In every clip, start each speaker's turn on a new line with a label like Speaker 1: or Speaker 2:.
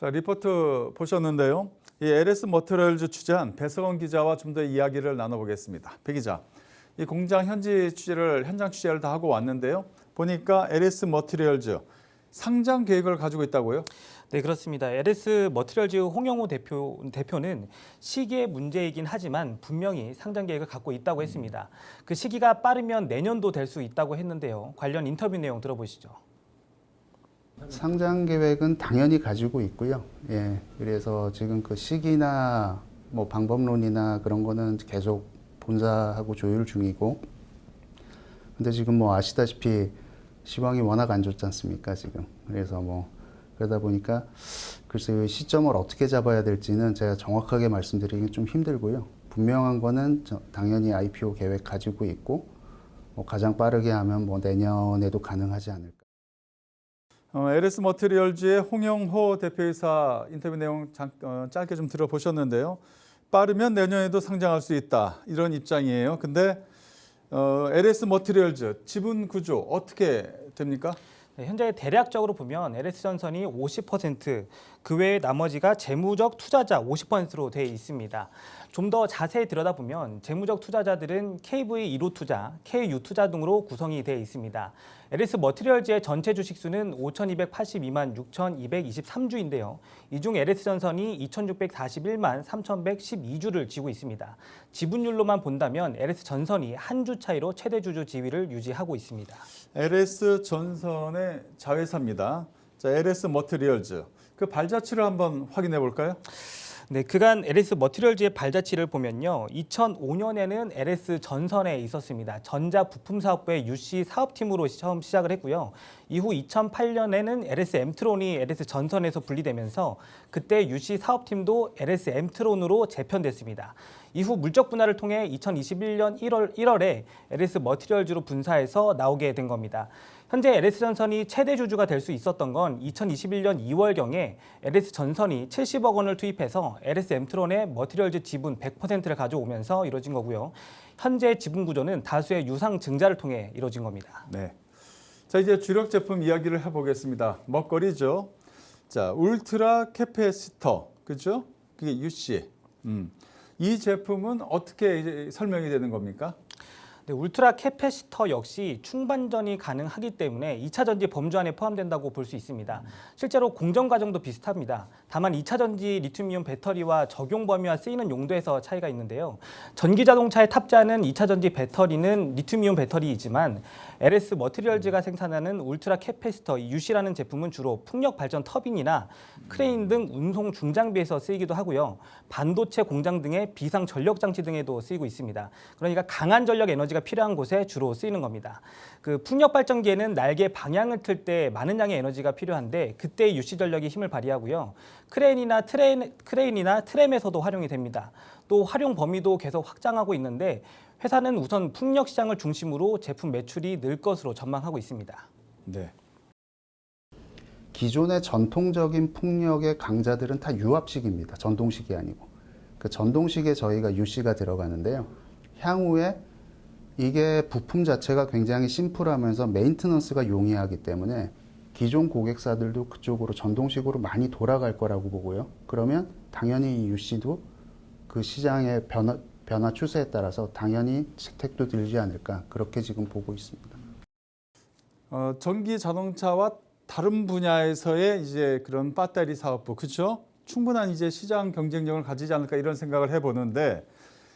Speaker 1: 자, 리포트 보셨는데요. 이 LS 머티리얼즈 취재한 배석원 기자와 좀 더 이야기를 나눠보겠습니다. 배 기자, 이 공장 현지 취재를 현장 취재를 다 하고 왔는데요. 보니까 LS 머티리얼즈 상장 계획을 가지고 있다고요?
Speaker 2: 네, 그렇습니다. LS 머티리얼즈 홍영호 대표, 대표는 시기의 문제이긴 하지만 분명히 상장 계획을 갖고 있다고 했습니다. 그 시기가 빠르면 내년도 될 수 있다고 했는데요. 관련 인터뷰 내용 들어보시죠.
Speaker 3: 상장 계획은 당연히 가지고 있고요. 예. 그래서 지금 그 시기나 뭐 방법론이나 그런 거는 계속 본사하고 조율 중이고. 근데 지금 뭐 아시다시피 시황이 워낙 안 좋지 않습니까, 지금. 그래서 뭐 그러다 보니까 글쎄 요 시점을 어떻게 잡아야 될지는 제가 정확하게 말씀드리기 좀 힘들고요. 분명한 거는 저- 당연히 IPO 계획 가지고 있고 뭐 가장 빠르게 하면 뭐 내년에도 가능하지 않을까.
Speaker 1: 어, LS 머티리얼즈의 홍영호 대표이사 인터뷰 내용 잠, 어, 짧게 좀 들어보셨는데요. 빠르면 내년에도 상장할 수 있다 이런 입장이에요. 근데 어, LS 머티리얼즈 지분 구조 어떻게 됩니까?
Speaker 2: 네, 현재 대략적으로 보면 LS전선이 50%, 그 외에 나머지가 재무적 투자자 50%로 되어 있습니다. 좀 더 자세히 들여다보면 재무적 투자자들은 KV 1호 투자, KU 투자 등으로 구성이 되어 있습니다. LS 머티리얼즈의 전체 주식 수는 5,282만 6,223주인데요. 이 중 LS전선이 2,641만 3,112주를 쥐고 있습니다. 지분율로만 본다면 LS전선이 한 주 차이로 최대 주주 지위를 유지하고 있습니다.
Speaker 1: LS 전선의 자회사입니다. 자, LS 머티리얼즈 그 발자취를 한번 확인해 볼까요?
Speaker 2: 네, 그간 LS 머티리얼즈의 발자취를 보면요. 2005년에는 LS 전선에 있었습니다. 전자 부품 사업부의 UC 사업팀으로 처음 시작을 했고요. 이후 2008년에는 LS 엠트론이 LS 전선에서 분리되면서 그때 UC 사업팀도 LS 엠트론으로 재편됐습니다. 이후 물적 분할을 통해 2021년 1월 1월에 LS 머티리얼즈로 분사해서 나오게 된 겁니다. 현재 LS전선이 최대 주주가 될 수 있었던 건 2021년 2월경에 LS전선이 70억 원을 투입해서 LS 엠트론의 머티리얼즈 지분 100%를 가져오면서 이루어진 거고요. 현재 지분 구조는 다수의 유상 증자를 통해 이루어진 겁니다.
Speaker 1: 네. 자, 이제 주력 제품 이야기를 해보겠습니다. 먹거리죠. 자, 울트라 캐패시터, 그죠? 그게 UC. 음. 이 제품은 어떻게 설명이 되는 겁니까?
Speaker 2: 네, 울트라 캐패시터 역시 충반전이 가능하기 때문에 2차 전지 범주 안에 포함된다고 볼 수 있습니다. 실제로 공정 과정도 비슷합니다. 다만 2차 전지 리튬이온 배터리와 적용 범위와 쓰이는 용도에서 차이가 있는데요. 전기 자동차에 탑재하는 2차 전지 배터리는 리튬이온 배터리이지만 LS 머티리얼즈가 생산하는 울트라 캐패시터 UC라는 제품은 주로 풍력 발전 터빈이나 크레인 등 운송 중장비에서 쓰이기도 하고요. 반도체 공장 등의 비상 전력 장치 등에도 쓰이고 있습니다. 그러니까 강한 전력 에너지가 필요한 곳에 주로 쓰이는 겁니다. 그 풍력 발전기에는 날개 방향을 틀 때 많은 양의 에너지가 필요한데 그때 UC 전력이 힘을 발휘하고요. 크레인이나 트레인, 크레인이나 트램에서도 활용이 됩니다. 또 활용 범위도 계속 확장하고 있는데 회사는 우선 풍력 시장을 중심으로 제품 매출이 늘 것으로 전망하고 있습니다.
Speaker 1: 네.
Speaker 3: 기존의 전통적인 풍력의 강자들은 다 유압식입니다. 전동식이 아니고. 그 전동식에 저희가 UC가 들어가는데요. 향후에 이게 부품 자체가 굉장히 심플하면서 메인트넌스가 용이하기 때문에 기존 고객사들도 그쪽으로 전동식으로 많이 돌아갈 거라고 보고요. 그러면 당연히 이 UC도 그 시장의 변화, 변화 추세에 따라서 당연히 혜택도 들지 않을까 그렇게 지금 보고 있습니다.
Speaker 1: 어, 전기 자동차와 다른 분야에서의 이제 그런 배터리 사업부, 그렇죠? 충분한 이제 시장 경쟁력을 가지지 않을까 이런 생각을 해보는데,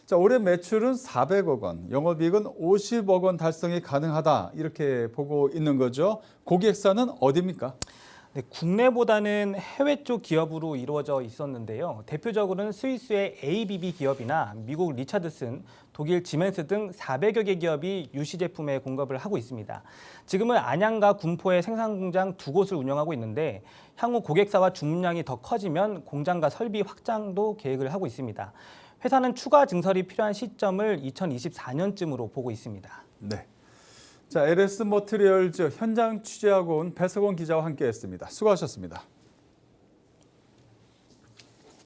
Speaker 1: 자 올해 매출은 400억 원, 영업이익은 50억 원 달성이 가능하다 이렇게 보고 있는 거죠. 고객사는 어디입니까?
Speaker 2: 네, 국내보다는 해외 쪽 기업으로 이루어져 있었는데요. 대표적으로는 스위스의 ABB 기업이나 미국 리차드슨, 독일 지멘스 등 400여 개 기업이 유시 제품에 공급을 하고 있습니다. 지금은 안양과 군포의 생산 공장 두 곳을 운영하고 있는데 향후 고객사와 주문량이 더 커지면 공장과 설비 확장도 계획을 하고 있습니다. 회사는 추가 증설이 필요한 시점을 2024년쯤으로 보고 있습니다.
Speaker 1: 네. 자 LS 머티리얼즈 현장 취재하고 온 배석원 기자와 함께했습니다. 수고하셨습니다.